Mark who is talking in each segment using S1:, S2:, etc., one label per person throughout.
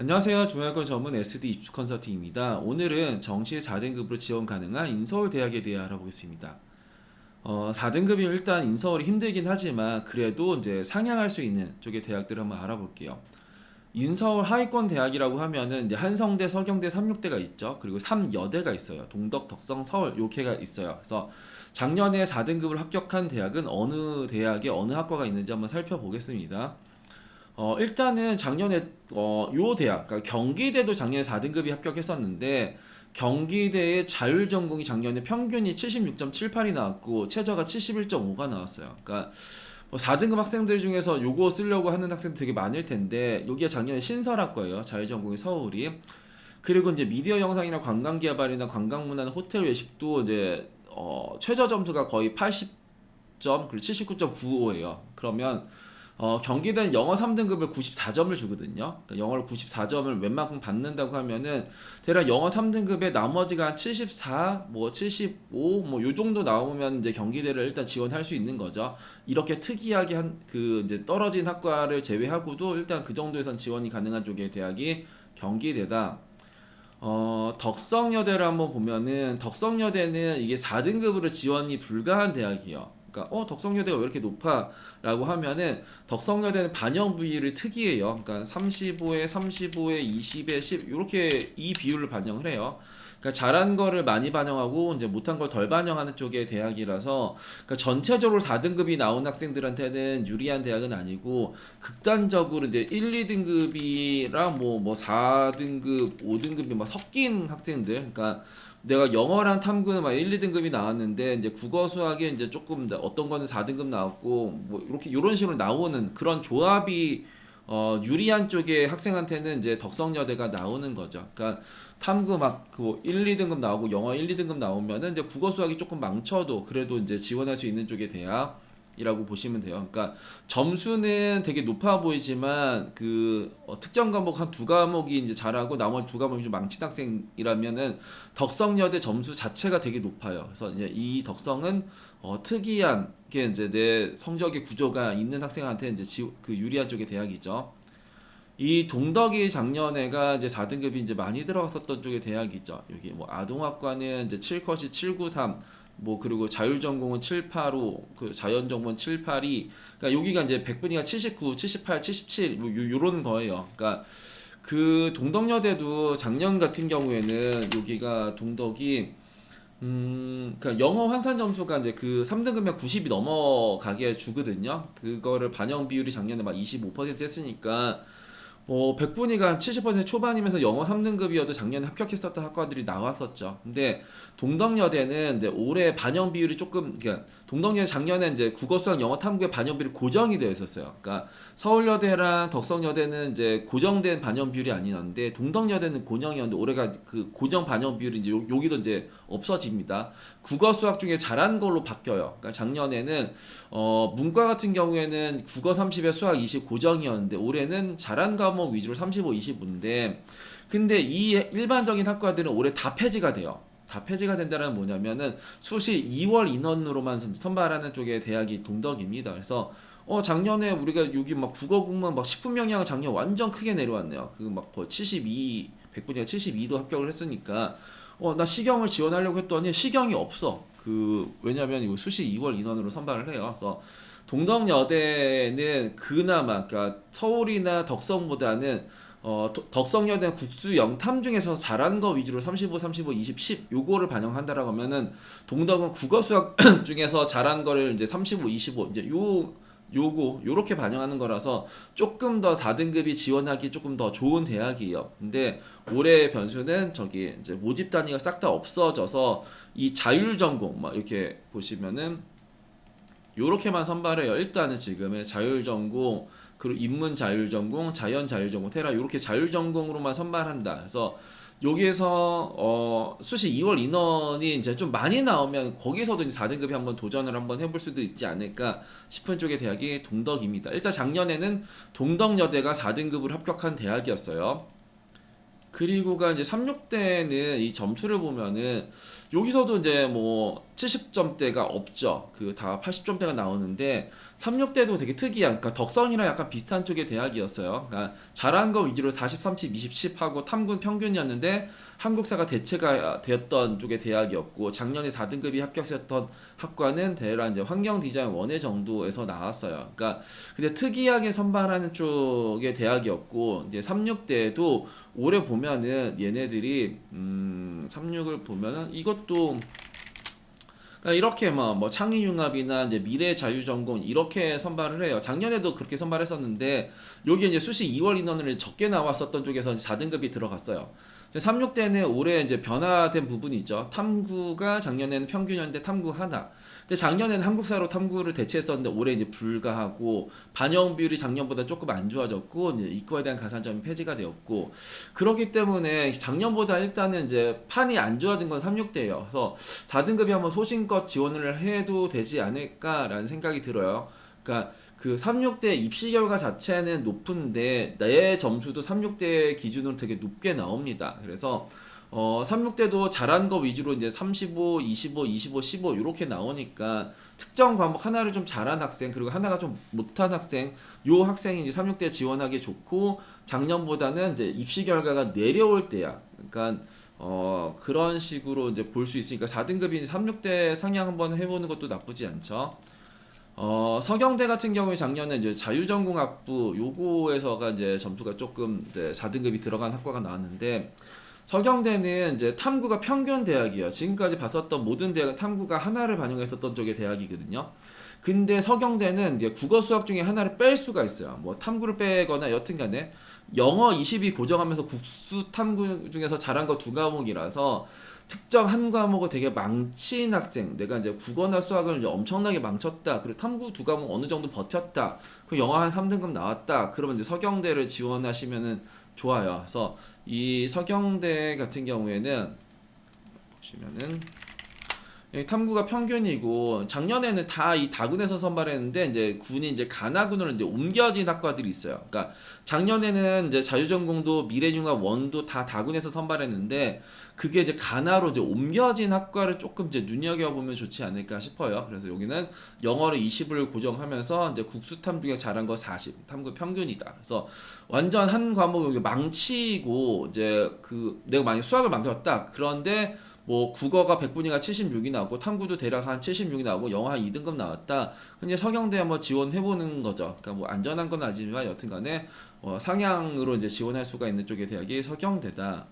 S1: 안녕하세요. 중앙학과 전문 SD 입시 컨설팅입니다. 오늘은 정시 4등급으로 지원 가능한 인서울 대학에 대해 알아보겠습니다. 어, 4등급이 일단 인서울이 힘들긴 하지만 그래도 이제 상향할 수 있는 쪽의 대학들을 한번 알아볼게요. 인서울 하위권 대학이라고 하면은 이제 한성대, 서경대, 삼육대가 있죠. 그리고 삼여대가 있어요. 동덕, 덕성, 서울 요렇게가 있어요. 그래서 작년에 4등급을 합격한 대학은 어느 대학에 어느 학과가 있는지 한번 살펴보겠습니다. 어, 일단은 작년에 어, 요 대학, 그러니까 경기대도 작년에 4등급이 합격했었는데 경기대의 자율 전공이 작년에 평균이 76.78이 나왔고 최저가 71.5가 나왔어요. 그러니까 뭐 4등급 학생들 중에서 요거 쓰려고 하는 학생들 되게 많을 텐데 여기가 작년에 신설학과예요. 자율 전공이 서울이. 그리고 이제 미디어 영상이나 관광 개발이나 관광 문화나 호텔 외식도 이제 어, 최저 점수가 거의 80점 그리고 79.95예요. 그러면 어, 경기대는 영어 3등급을 94점을 주거든요. 그러니까 영어를 94점을 웬만큼 받는다고 하면은 대략 영어 3등급에 나머지가 한 74, 뭐 75, 뭐 요 정도 나오면 이제 경기대를 일단 지원할 수 있는 거죠. 이렇게 특이하게 한 그 이제 떨어진 학과를 제외하고도 일단 그 정도에선 지원이 가능한 쪽의 대학이 경기대다. 어, 덕성여대를 한번 보면은 덕성여대는 이게 4등급으로 지원이 불가한 대학이에요. 그러니까 어 덕성여대가 왜 이렇게 높아라고 하면은 덕성여대는 반영 비율이 특이해요. 그러니까 35에 35에 20에 10 이렇게 이 비율을 반영을 해요. 그러니까 잘한 거를 많이 반영하고 이제 못한 걸 덜 반영하는 쪽의 대학이라서 그러니까 전체적으로 4등급이 나온 학생들한테는 유리한 대학은 아니고 극단적으로 이제 1, 2등급이랑 뭐뭐 4등급, 5등급이 막 섞인 학생들 그러니까 내가 영어랑 탐구는 막 1, 2등급이 나왔는데 이제 국어 수학에 이제 조금 더 어떤 거는 4등급 나왔고 뭐 이렇게 이런 식으로 나오는 그런 조합이 어 유리한 쪽의 학생한테는 이제 덕성여대가 나오는 거죠. 그러니까 탐구 막그 1, 2등급 나오고 영어 1, 2등급 나오면은 이제 국어 수학이 조금 망쳐도 그래도 이제 지원할 수 있는 쪽의 대학이라고 보시면 돼요. 그러니까 점수는 되게 높아 보이지만 그 어, 특정 과목 한 두 과목이 이제 잘하고 나머지 두 과목이 좀 망친 학생이라면은 덕성여대 점수 자체가 되게 높아요. 그래서 이제 이 덕성은 어, 특이한 게 이제 내 성적의 구조가 있는 학생한테 이제 지, 그 유리한 쪽의 대학이죠. 이 동덕이 작년에가 이제 4등급이 이제 많이 들어갔었던 쪽의 대학이죠. 여기 뭐 아동학과는 이제 7컷이 793, 뭐 그리고 자율전공은 785, 그 자연전공은 782. 그러니까 여기가 이제 100분위가 79, 78, 77, 뭐 요, 요런 거예요. 그러니까 그 동덕여대도 작년 같은 경우에는 여기가 동덕이 음, 그러니까 영어 환산 점수가 이제 그 3등급이면 90이 넘어가게 주거든요. 그거를 반영 비율이 작년에 막 25% 했으니까 뭐 100분위가 70% 초반이면서 영어 3등급이어도 작년에 합격했었던 학과들이 나왔었죠. 근데 동덕여대는 이제 올해 반영 비율이 조금 그러니까 동덕여대 작년에 이제 국어 수학 영어 탐구의 반영 비율이 고정이 되어 있었어요. 그러니까 서울여대랑 덕성여대는 이제 고정된 반영 비율이 아니었는데 동덕여대는 고정이었는데 올해가 그 고정 반영 비율이 이제 요- 여기도 이제 없어집니다. 국어 수학 중에 잘한 걸로 바뀌어요. 그러니까 작년에는 어 문과 같은 경우에는 국어 30에 수학 20 고정이었는데 올해는 잘한 과목 위주로 35, 25인데 근데 이 일반적인 학과들은 올해 다 폐지가 돼요. 다 폐지가 된다는 뭐냐면은 수시 2월 인원으로만 선- 선발하는 쪽의 대학이 동덕입니다. 그래서 어 작년에 우리가 여기 막 국어 공무원 막 10분 명량 작년 완전 크게 내려왔네요. 그 막 거의 72 100분위가 72도 합격을 했으니까 어 나 시경을 지원하려고 했더니 시경이 없어. 그 왜냐면 이거 수시 2월 인원으로 선발을 해요. 그래서 동덕여대는 그나마 그러니까 서울이나 덕성보다는 어 도- 덕성여대는 국수 영탐 중에서 잘한 거 위주로 35, 35, 20, 10 요거를 반영한다라고 하면은 동덕은 국어 수학 중에서 잘한 거를 이제 35, 25 이제 요 요거 요렇게 반영하는 거라서 조금 더 4등급이 지원하기 조금 더 좋은 대학이에요. 근데 올해 변수는 저기 이제 모집 단위가 싹 다 없어져서 이 자율 전공 막 이렇게 보시면은 요렇게만 선발해요. 일단은 지금의 자율 전공 그리고 인문 자율 전공, 자연 자율 전공, 테라 요렇게 자율 전공으로만 선발한다. 그래서 여기에서 어 수시 2월 인원이 이제 좀 많이 나오면 거기서도 이제 4등급이 한번 도전을 한번 해볼 수도 있지 않을까 싶은 쪽의 대학이 동덕입니다. 일단 작년에는 동덕여대가 4등급을 합격한 대학이었어요. 그리고가 이제 36대는 이 점수를 보면은 여기서도 이제 뭐 70점대가 없죠. 그 다 80점대가 나오는데 36대도 되게 특이한 그러니까 덕성이랑 약간 비슷한 쪽의 대학이었어요. 그러니까 잘한 거 위주로 40, 30, 20, 10 하고 탐군 평균이었는데 한국사가 대체가 되었던 쪽의 대학이었고 작년에 4등급이 합격했던 학과는 대략 이제 환경 디자인 원회 정도에서 나왔어요. 그러니까 근데 특이하게 선발하는 쪽의 대학이었고 이제 36대도 올해 보면은 얘네들이 음 36을 보면은 이것도 이렇게 뭐, 뭐 창의 융합이나 이제 미래 자유 전공 이렇게 선발을 해요. 작년에도 그렇게 선발했었는데 여기 이제 수시 2월 인원을 적게 나왔었던 쪽에서 4등급이 들어갔어요. 36대는 올해 이제 변화된 부분이 있죠. 탐구가 작년에는 평균이었는데 탐구 하나. 근데 작년에는 한국사로 탐구를 대체했었는데 올해 이제 불가하고 반영 비율이 작년보다 조금 안 좋아졌고 이과에 대한 가산점이 폐지가 되었고 그렇기 때문에 작년보다 일단은 이제 판이 안 좋아진 건 36대예요. 그래서 4등급이 한번 소신껏 지원을 해도 되지 않을까라는 생각이 들어요. 그러니까 그 36대 입시 결과 자체는 높은데 내 점수도 36대 기준으로 되게 높게 나옵니다. 그래서 어 36대도 잘한 거 위주로 이제 35, 25, 25, 15 이렇게 나오니까 특정 과목 하나를 좀 잘한 학생 그리고 하나가 좀 못한 학생 요 학생이 이제 36대 지원하기 좋고 작년보다는 이제 입시 결과가 내려올 때야. 그러니까 어 그런 식으로 이제 볼 수 있으니까 4등급이 36대 상향 한번 해보는 것도 나쁘지 않죠. 어, 서경대 같은 경우에 작년에 이제 자유전공학부 요거에서가 이제 점수가 조금 이제 4등급이 들어간 학과가 나왔는데 서경대는 이제 탐구가 평균 대학이에요. 지금까지 봤었던 모든 대학은 탐구가 하나를 반영했었던 쪽의 대학이거든요. 근데 서경대는 이제 국어 수학 중에 하나를 뺄 수가 있어요. 뭐 탐구를 빼거나 여튼간에 영어 20이 고정하면서 국수 탐구 중에서 잘한 거 두 과목이라서 특정 한 과목을 되게 망친 학생, 내가 이제 국어나 수학을 이제 엄청나게 망쳤다. 그리고 탐구 두 과목 어느 정도 버텼다. 그 영어 한 3등급 나왔다. 그러면 이제 서경대를 지원하시면은 좋아요. 그래서 이 서경대 같은 경우에는 보시면은 이 탐구가 평균이고 작년에는 다 이 다군에서 선발했는데 이제 군이 이제 가나군으로 이제 옮겨진 학과들이 있어요. 그러니까 작년에는 이제 자유전공도 미래융합 원도 다 다군에서 선발했는데 그게 이제 가나로 이제 옮겨진 학과를 조금 이제 눈여겨 보면 좋지 않을까 싶어요. 그래서 여기는 영어를 20을 고정하면서 이제 국수 탐구가 잘한 거 40, 탐구 평균이다. 그래서 완전 한 과목 여기 망치고 이제 그 내가 만약 수학을 망쳤다. 그런데 뭐 국어가 100분위가 76이 나오고 탐구도 대략 한 76이 나오고 영어 한 2등급 나왔다. 근데 서경대 한번 지원해 보는 거죠. 그러니까 뭐 안전한 건 아니지만 여튼간에 어, 상향으로 이제 지원할 수가 있는 쪽의 대학이 서경대다.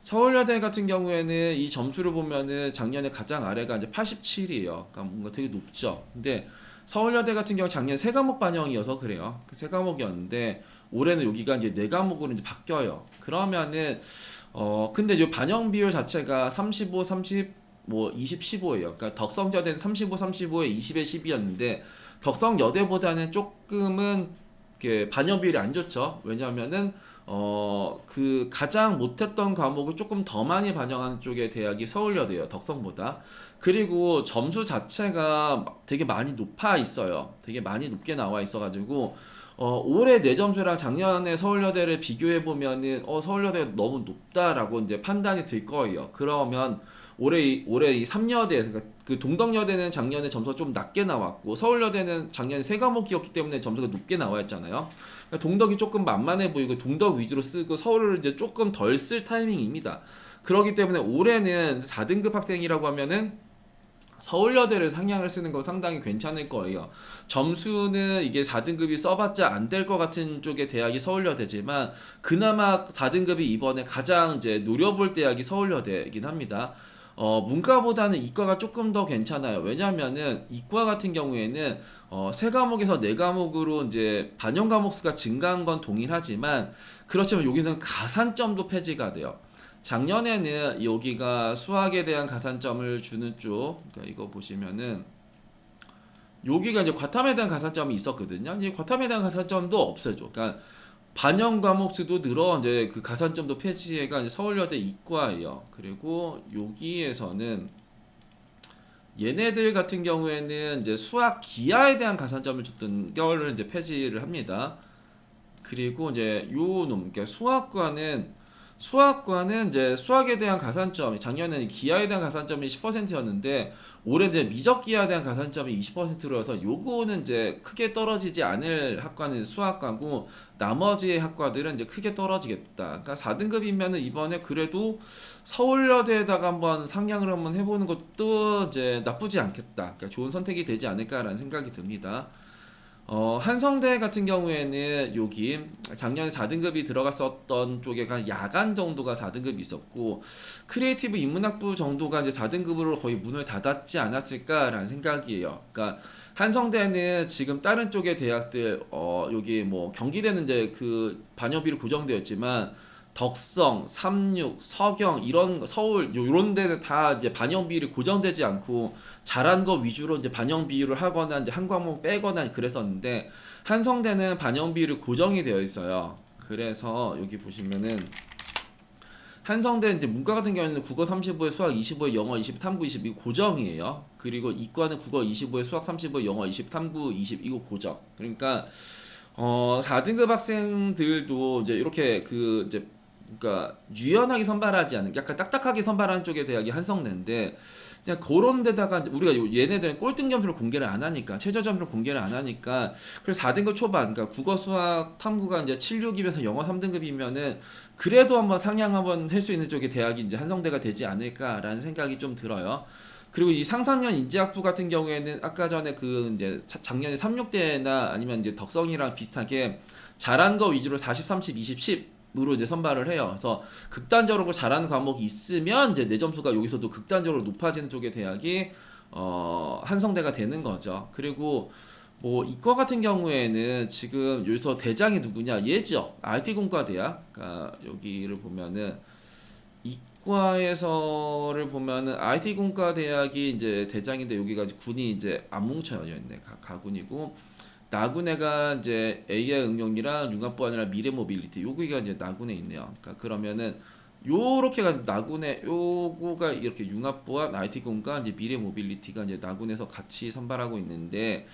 S1: 서울여대 같은 경우에는 이 점수를 보면은 작년에 가장 아래가 이제 87이에요. 그러니까 뭔가 되게 높죠. 근데 서울여대 같은 경우 작년 세 과목 반영이어서 그래요. 그세 과목이었는데 올해는 여기가 이제 네 과목으로 이제 바뀌어요. 그러면은 어 근데 이 반영 비율 자체가 35, 30, 뭐 20, 15예요. 그러니까 덕성여대는 35, 35에 20에 10이었는데 덕성여대보다는 조금은 이렇게 반영 비율이 안 좋죠. 왜냐하면은 어 그 가장 못했던 과목을 조금 더 많이 반영하는 쪽의 대학이 서울여대예요. 덕성보다. 그리고 점수 자체가 되게 많이 높아 있어요. 되게 많이 높게 나와 있어가지고 어, 올해 내 점수랑 작년에 서울여대를 비교해 보면은 어 서울여대가 너무 높다라고 이제 판단이 들 거예요. 그러면 올해 이- 올해 이 3여대 그러니까 그 동덕여대는 작년에 점수가 좀 낮게 나왔고 서울여대는 작년에 세 과목이었기 때문에 점수가 높게 나와 있잖아요. 그러니까 동덕이 조금 만만해 보이고 동덕 위주로 쓰고 서울을 이제 조금 덜 쓸 타이밍입니다. 그렇기 때문에 올해는 4등급 학생이라고 하면은 서울여대를 상향을 쓰는 건 상당히 괜찮을 거예요. 점수는 이게 4등급이 써봤자 안 될 것 같은 쪽의 대학이 서울여대지만 그나마 4등급이 이번에 가장 이제 노려볼 대학이 서울여대이긴 합니다. 어, 문과보다는 이과가 조금 더 괜찮아요. 왜냐하면은 이과 같은 경우에는 어, 세 과목에서 네 과목으로 이제 반영 과목 수가 증가한 건 동일하지만 그렇지만 여기는 가산점도 폐지가 돼요. 작년에는 여기가 수학에 대한 가산점을 주는 쪽, 그러니까 이거 보시면은 여기가 이제 과탐에 대한 가산점이 있었거든요. 이제 과탐에 대한 가산점도 없어져. 그러니까 반영 과목 수도 늘어 이제 그 가산점도 폐지가 이제 서울여대 이과예요. 그리고 여기에서는 얘네들 같은 경우에는 이제 수학 기하에 대한 가산점을 줬던 거를 이제 폐지를 합니다. 그리고 이제 요 놈, 그러니까 수학과는 수학과는 이제 수학에 대한 가산점이 작년에는 기하에 대한 가산점이 10%였는데 올해 이제 미적 기하에 대한 가산점이 20%라서 요거는 이제 크게 떨어지지 않을 학과는 수학과고 나머지 학과들은 이제 크게 떨어지겠다. 그러니까 4등급이면은 이번에 그래도 서울여대에다가 한번 상향을 한번 해보는 것도 이제 나쁘지 않겠다. 그러니까 좋은 선택이 되지 않을까라는 생각이 듭니다. 어, 한성대 같은 경우에는 여기 작년에 4등급이 들어갔었던 쪽에가 야간 정도가 4등급이 있었고 크리에이티브 인문학부 정도가 이제 4등급으로 거의 문을 닫았지 않았을까라는 생각이에요. 그러니까 한성대는 지금 다른 쪽의 대학들 어 여기 뭐 경기대는 이제 그 반영비로 고정되어 있지만 덕성, 삼육, 서경 이런 서울 요- 요런 데는 다 이제 반영 비율이 고정되지 않고 잘한 거 위주로 이제 반영 비율을 하거나 이제 한 과목 빼거나 그랬었는데 한성대는 반영 비율이 고정이 되어 있어요. 그래서 여기 보시면은 한성대 이제 문과 같은 경우에는 국어 35에 수학 25에 영어 20, 탐구 20 이거 고정이에요. 그리고 이과는 국어 25에 수학 35에 영어 20, 탐구 20 이거 고정. 그러니까 어 4등급 학생들도 이제 이렇게 그 이제 그러니까 유연하게 선발하지 않은 약간 딱딱하게 선발하는 쪽의 대학이 한성대인데 그냥 그런 데다가 우리가 요- 얘네들은 꼴등 점수를 공개를 안 하니까 최저 점수를 공개를 안 하니까 그래서 4등급 초반 그러니까 국어 수학 탐구가 이제 7, 6이면서 영어 3등급이면은 그래도 한번 상향 한번 할 수 있는 쪽의 대학이 이제 한성대가 되지 않을까라는 생각이 좀 들어요. 그리고 이 상상년 인재학부 같은 경우에는 아까 전에 그 이제 사- 작년에 36대나 아니면 이제 덕성이랑 비슷하게 잘한 거 위주로 40, 30, 20, 10 으로 이제 선발을 해요. 그래서 극단적으로 잘하는 과목이 있으면 이제 내 점수가 여기서도 극단적으로 높아지는 쪽의 대학이 어 한성대가 되는 거죠. 그리고 뭐 이과 같은 경우에는 지금 여기서 대장이 누구냐 예지역 IT 공과 대학 그러니까 여기를 보면은 이과에서를 보면은 IT 공과 대학이 이제 대장인데 여기가 군이 이제 안 뭉쳐져 있네 가, 가군이고 나군에가 이제 AI 응용이랑 융합부 아니라 미래 모빌리티 여기가 이제 나군에 있네요. 그러니까 그러면은 요렇게가 나군에 요거가 이렇게 융합부와 IT 공과 이제 미래 모빌리티가 이제 나군에서 같이 선발하고 있는데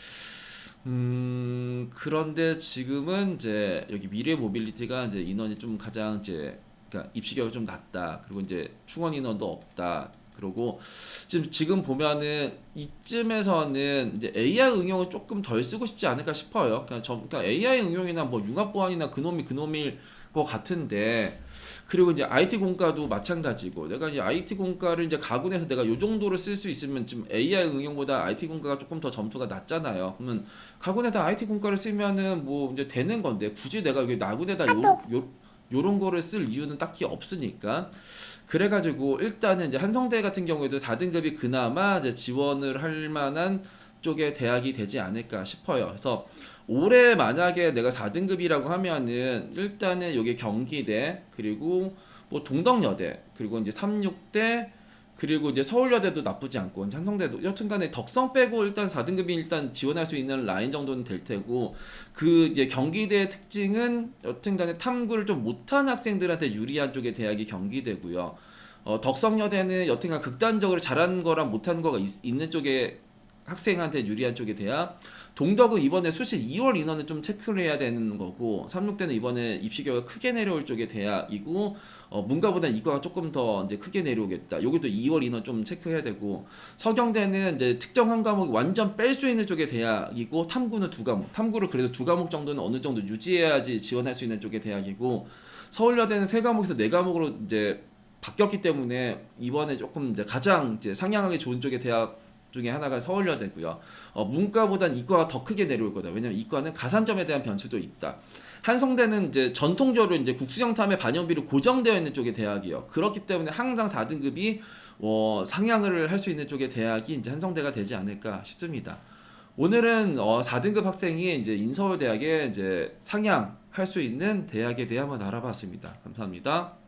S1: 음 그런데 지금은 이제 여기 미래 모빌리티가 이제 인원이 좀 가장 이제 그러니까 입시 격이 좀 낮다. 그리고 이제 충원 인원도 없다. 그리고 지금 지금 보면은 이쯤에서는 이제 AI 응용을 조금 덜 쓰고 싶지 않을까 싶어요. 그냥 저 그러니까 AI 응용이나 뭐 융합 보안이나 그놈이 그놈일 것 같은데 그리고 이제 IT 공과도 마찬가지고 내가 이제 IT 공과를 이제 가군에서 내가 요 정도로 쓸 수 있으면 지금 AI 응용보다 IT 공과가 조금 더 점수가 낮잖아요. 그러면 가군에다 IT 공과를 쓰면은 뭐 이제 되는 건데 굳이 내가 여기 나군에다 요, 요 요런 거를 쓸 이유는 딱히 없으니까 그래가지고 일단은 이제 한성대 같은 경우에도 4등급이 그나마 이제 지원을 할 만한 쪽의 대학이 되지 않을까 싶어요. 그래서 올해 만약에 내가 4등급이라고 하면은 일단은 여기 경기대 그리고 뭐 동덕여대 그리고 이제 36대 그리고 이제 서울여대도 나쁘지 않고 이제 한성대도 여튼간에 덕성 빼고 일단 4등급이 일단 지원할 수 있는 라인 정도는 될 테고 그 이제 경기대의 특징은 여튼간에 탐구를 좀 못한 학생들한테 유리한 쪽의 대학이 경기대고요. 어, 덕성여대는 여튼간 극단적으로 잘하는 거랑 못하는 거가 있, 있는 쪽에 학생한테 유리한 쪽의 대학. 동덕은 이번에 수시 2월 인원을 좀 체크를 해야 되는 거고 36대는 이번에 입시결과 크게 내려올 쪽의 대학이고 어, 문과보다 이과가 조금 더 이제 크게 내려오겠다. 여기도 2월 인원 좀 체크해야 되고 서경대는 이제 특정 한 과목 완전 뺄 수 있는 쪽의 대학이고 탐구는 두 과목. 탐구를 그래도 두 과목 정도는 어느 정도 유지해야지 지원할 수 있는 쪽의 대학이고 서울여대는 세 과목에서 네 과목으로 이제 바뀌었기 때문에 이번에 조금 이제 가장 이제 상향하기 좋은 쪽의 대학 중에 하나가 서울여대고요. 어, 문과보단 이과가 더 크게 내려올 거다. 왜냐면 이과는 가산점에 대한 변수도 있다. 한성대는 이제 전통적으로 이제 국수형탐의 반영비로 고정되어 있는 쪽의 대학이요. 그렇기 때문에 항상 4등급이 어, 상향을 할 수 있는 쪽의 대학이 이제 한성대가 되지 않을까 싶습니다. 오늘은 어, 4등급 학생이 이제 인서울대학에 이제 상향할 수 있는 대학에 대해 한번 알아봤습니다. 감사합니다.